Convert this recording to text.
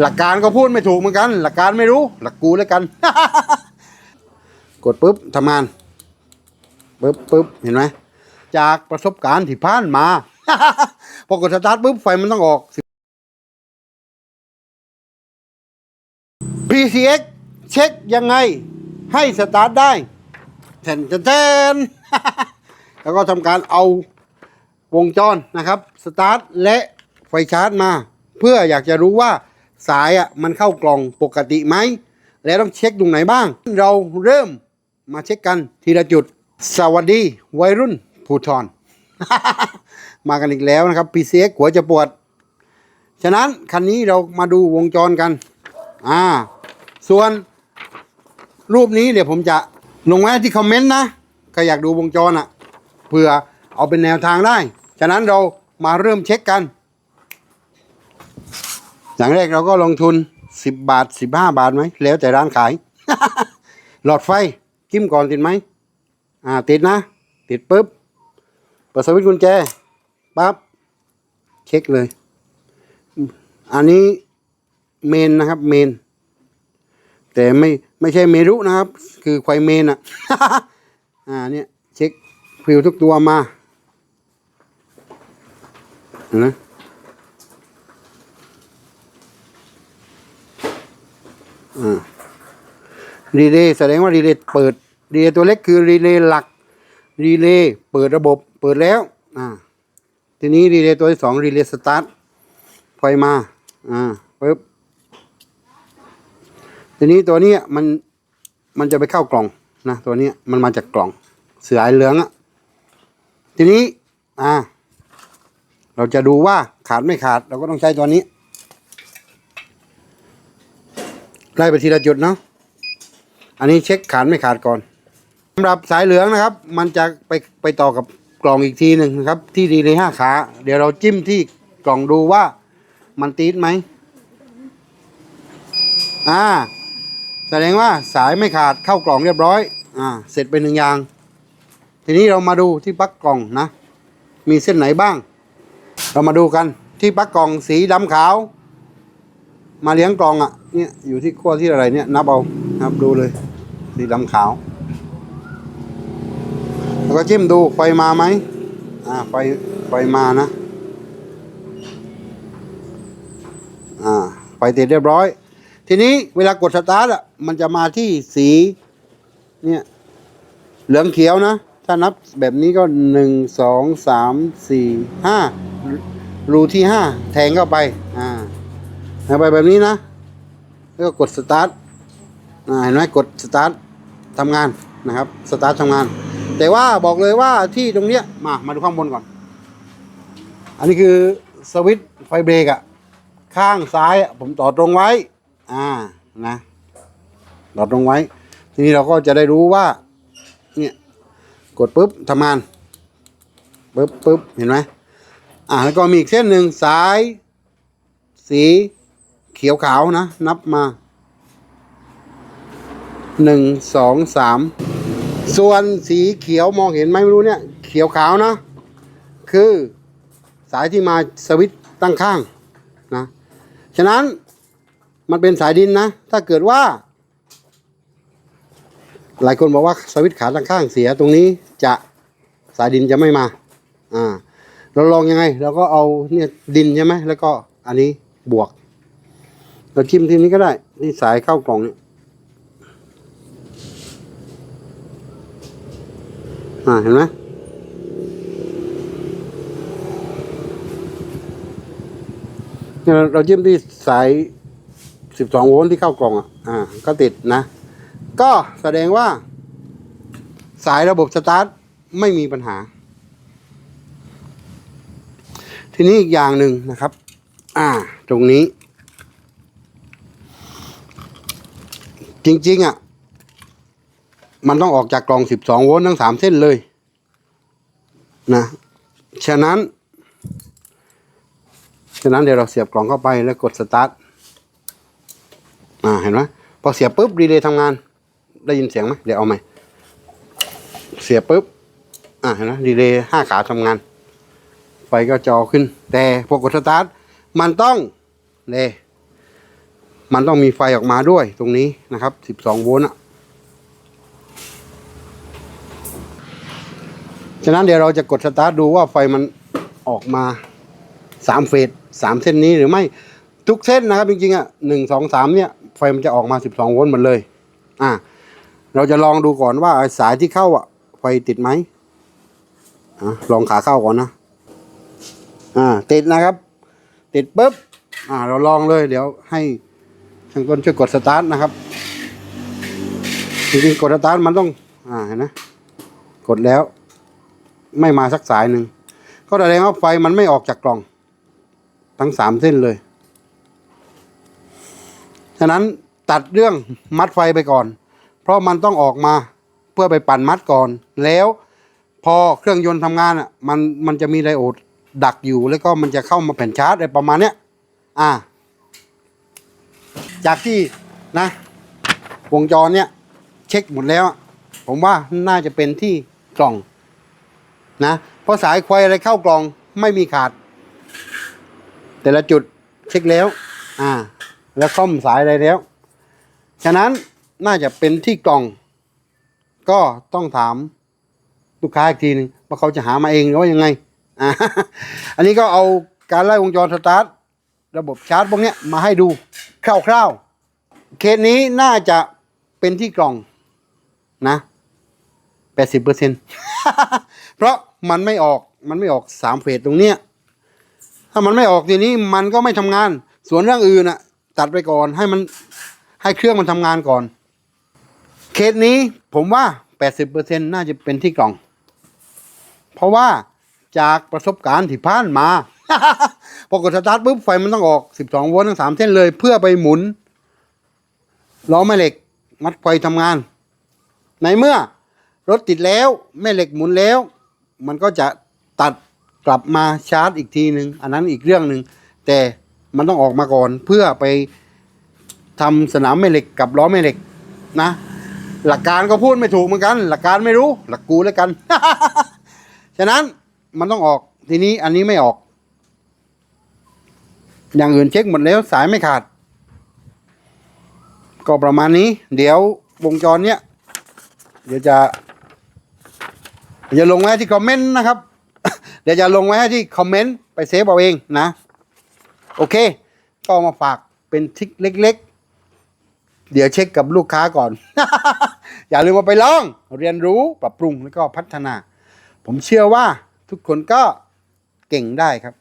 หลักการก็พูดไม่ถูกเหมือนกัน หลักการไม่รู้ หลักกูแล้วกัน กดปุ๊บทำงานปุ๊บปุ๊บเห็นไหมจากประสบการณ์ที่ผ่านมา พอกดสตาร์ทปุ๊บไฟมันต้องออก PCX เช็คยังไงให้สตาร์ทได้แทนแทนแทนแล้วก็ทำการเอาวงจรนะครับ สตาร์ทและไฟชาร์จมา เพื่ออยากจะรู้ว่า สายอะมันเข้ากล่องปกติไหม แล้วต้องเช็คตรงไหนบ้าง เราเริ่มมาเช็คกันทีละจุด สวัสดีวัยรุ่นภูทรมากันอีกแล้วนะครับ PCX หัวจะปวด ฉะนั้นคันนี้เรามาดูวงจรกัน อ่า ส่วนรูปนี้เดี๋ยวผมจะลงไว้ที่คอมเมนต์นะใครอยากดูวงจรอะ่ะเพื่อเอาเป็นแนวทางได้ ฉะนั้นเรามาเริ่มเช็คกัน อย่างแรกเราก็ลงทุน 10 บาท 15 บาทไหมแล้วแต่ร้านขาย หลอดไฟจิ้มก่อนติดไหมอ่าติดนะ ติดปุ๊บเปิดสวิตช์กุญแจปั๊บเช็คเลย อันนี้เมนนะครับเมน แต่ไม่ไม่ใช่เมรุนะครับ คือควายเมนอะอ่าเนี่ยเช็คฟิวทุกตัวมานะ อ่ารีเลย์แสดงว่ารีเลย์เปิดรีเลย์ตัวเล็กคือรีเลย์หลักรีเลย์เปิดระบบเปิดแล้วอ่าทีนี้รีเลย์ตัวที่สองรีเลย์สตาร์ทไฟมาอ่าปึ๊บทีนี้ตัวนี้มันมันจะไปเข้ากล่องนะตัวนี้มันมาจากกล่องเสือเหลืองอะ่ะทีนี้อ่าเราจะดูว่าขาดไม่ขาดเราก็ต้องใช้ตัวนี้ ไล่ไปทีละจุดเนาะอันนี้เช็คขาดไม่ขาดก่อนสำหรับสายเหลืองนะครับ มันจะไปไปต่อกับกล่องอีกทีหนึ่งนะครับ ที่ดีเลยห้าขา เดี๋ยวเราจิ้มที่กล่องดูว่ามันตีดไหมอ่าแสดงว่าสายไม่ขาดเข้ากล่องเรียบร้อยอ่าเสร็จไปหนึ่งอย่าง ทีนี้เรามาดูที่ปักกล่องนะ มีเส้นไหนบ้าง เรามาดูกันที่ปักกล่องสีดำขาว มาเลี้ยงกล่องอะ่ะเนี่ยอยู่ที่ขั้วที่อะไรเนี่ยนับเอานับดูเลยสีดำขาว แล้วก็จิ้มดูไฟมาไหมอ่าไฟไฟมานะ อ่าไฟติดเรียบร้อย ทีนี้เวลากดสตาร์ทอะมันจะมาที่สีเนี่ยเหลืองเขียวนะ ถ้านับแบบนี้ก็หนึ่งสองสามสี่ห้ารูที่ห้าแทงเข้าไปอ่า แทงไปแบบนี้นะ แล้วก็กดสตาร์ทเห็นไหมกดสตาร์ททำงานนะครับสตาร์ททำงาน แต่ว่าบอกเลยว่าที่ตรงเนี้ยมามาดูข้างบนก่อน อันนี้คือสวิตช์ไฟเบรกอะข้างซ้ายผมต่อตรงไว้ อ่านะต่อตรงไว้ ทีนี้เราก็จะได้รู้ว่าเนี่ยกดปุ๊บทำงานปุ๊บปุ๊บเห็นไหมอ่าแล้วก็มีอีกเส้นหนึ่งสาย สี เขียวขาวนะ นับมาหนึ่งสองสามส่วนสีเขียวมองเห็นไหมไม่รู้เนี่ย เขียวขาวนะ คือสายที่มาสวิตตั้งข้างนะฉะนั้นมันเป็นสายดินนะ ถ้าเกิดว่า หลายคนบอกว่าสวิตขาตั้งข้างเสียตรงนี้จะสายดินจะไม่มาอ่าเราลองยังไงเราก็เอาเนี่ยดินใช่ไหมแล้วก็อันนี้บวก เราจิ้มที่นี้ก็ได้ นี่สายเข้ากล่องเนี่ยอ่าเห็นไหมเนี่ยเราจิ้มที่สาย 12 โวลต์ที่เข้ากล่องอะ อ่า ก็ติดนะ ก็แสดงว่า สายระบบสตาร์ทไม่มีปัญหา ทีนี้อีกอย่างหนึ่งนะครับ อ่า ตรงนี้ จริง ๆ อะ มันต้องออกจากกล่อง 12 โวลต์ทั้ง 3 เส้นเลย นะ ฉะนั้น ฉะนั้นเดี๋ยวเราเสียบกล่องเข้าไปแล้วกดสตาร์ท อ่า เห็นไหมพอเสียบปุ๊บรีเลย์ทำงาน ได้ยินเสียงไหมเดี๋ยวเอาใหม่ เสียบปุ๊บ อ่า เห็นไหมรีเลย์ห้าขาทำงาน ไฟก็จอขึ้น แต่พอกดสตาร์ท มันต้องเล มันต้องมีไฟออกมาด้วยตรงนี้นะครับ 12 โวลต์อะฉะนั้นเดี๋ยวเราจะกดสตาร์ทดูว่าไฟมันออกมาสามเฟสสามเส้นนี้หรือไม่ทุกเส้นนะครับจริงๆอะหนึ่งสองสามเนี่ยไฟมันจะออกมา 12 โวลต์หมดเลย อ่าเราจะลองดูก่อนว่าสายที่เข้าอะไฟติดไหมอะลองขาเข้าก่อนนะ อ่าติดนะครับ ติดปุ๊บอ่าเราลองเลยเดี๋ยวให้ ช่างต้นช่วยกดสตาร์ทนะครับจริงๆกดสตาร์ทมันต้องอ่าเห็นนะกดแล้ว ไม่มาสักสายหนึ่งก็แสดงว่าไฟมันไม่ออกจากกล่อง ทั้งสามเส้นเลย ฉะนั้นตัดเรื่องมัดไฟไปก่อน เพราะมันต้องออกมาเพื่อไปปั่นมัดก่อน แล้วพอเครื่องยนต์ทำงานอะมันมันจะมีไดโอดดักอยู่แล้วก็มันจะเข้ามาแผ่นชาร์จอะไรประมาณเนี้ยอ่า จากที่นะ วงจรเนี่ย เช็คหมดแล้ว ผมว่าน่าจะเป็นที่กล่อง นะเพราะสายควายอะไรเข้ากล่องไม่มีขาด แต่ละจุดเช็คแล้ว อ่า แล้วซ่อมสายอะไรแล้ว ฉะนั้นน่าจะเป็นที่กล่อง ก็ต้องถามลูกค้าอีกทีหนึ่งว่าเขาจะหามาเองหรือว่ายังไง อ่า อันนี้ก็เอาการไล่วงจรสตาร์ท ระบบชาร์จพวกนี้มาให้ดูคร่าวๆ เคสนี้น่าจะเป็นที่กล่องนะแปดสิบเปอร์เซ็นเพราะมันไม่ออกมันไม่ออกสามเฟสตรงเนี้ยถ้ามันไม่ออกทีนี้มันก็ไม่ทำงาน ส่วนเรื่องอื่นน่ะตัดไปก่อนให้มันให้เครื่องมันทำงานก่อน เคสนี้ผมว่าแปดสิบเปอร์เซ็นน่าจะเป็นที่กล่อง เพราะว่าจากประสบการณ์ที่ผ่านมา พอกดสตาร์ทปุ๊บไฟมันต้องออกสิบสองโวลต์ทั้งสามเส้นเลย เพื่อไปหมุนล้อแม่เหล็ก มัดไฟทำงาน ในเมื่อรถติดแล้วแม่เหล็กหมุนแล้ว มันก็จะตัดกลับมาชาร์จอีกทีหนึ่งอันนั้นอีกเรื่องหนึ่งแต่มันต้องออกมาก่อนเพื่อไปทำสนามแม่เหล็กกับล้อแม่เหล็กนะ หลักการก็พูดไม่ถูกเหมือนกัน หลักการไม่รู้ หลักกูแล้วกัน ฉะนั้นมันต้องออกทีนี้อันนี้ไม่ออก อย่างอื่นเช็คหมดแล้วสายไม่ขาด ก็ประมาณนี้ เดี๋ยววงจรเนี้ยเดี๋ยวจะเดี๋ยวจะลงไว้ที่คอมเมนต์นะครับ เดี๋ยวจะลงไว้ให้ที่คอมเมนต์ไปเซฟเอาเองนะ โอเค ก็เอมาฝากเป็นทริกเล็ก ๆ เดี๋ยวเช็คกับลูกค้าก่อน อย่าลืมมาไปลองเรียนรู้ปรับปรุงแล้วก็พัฒนา ผมเชื่อว่าทุกคนก็เก่งได้ครับ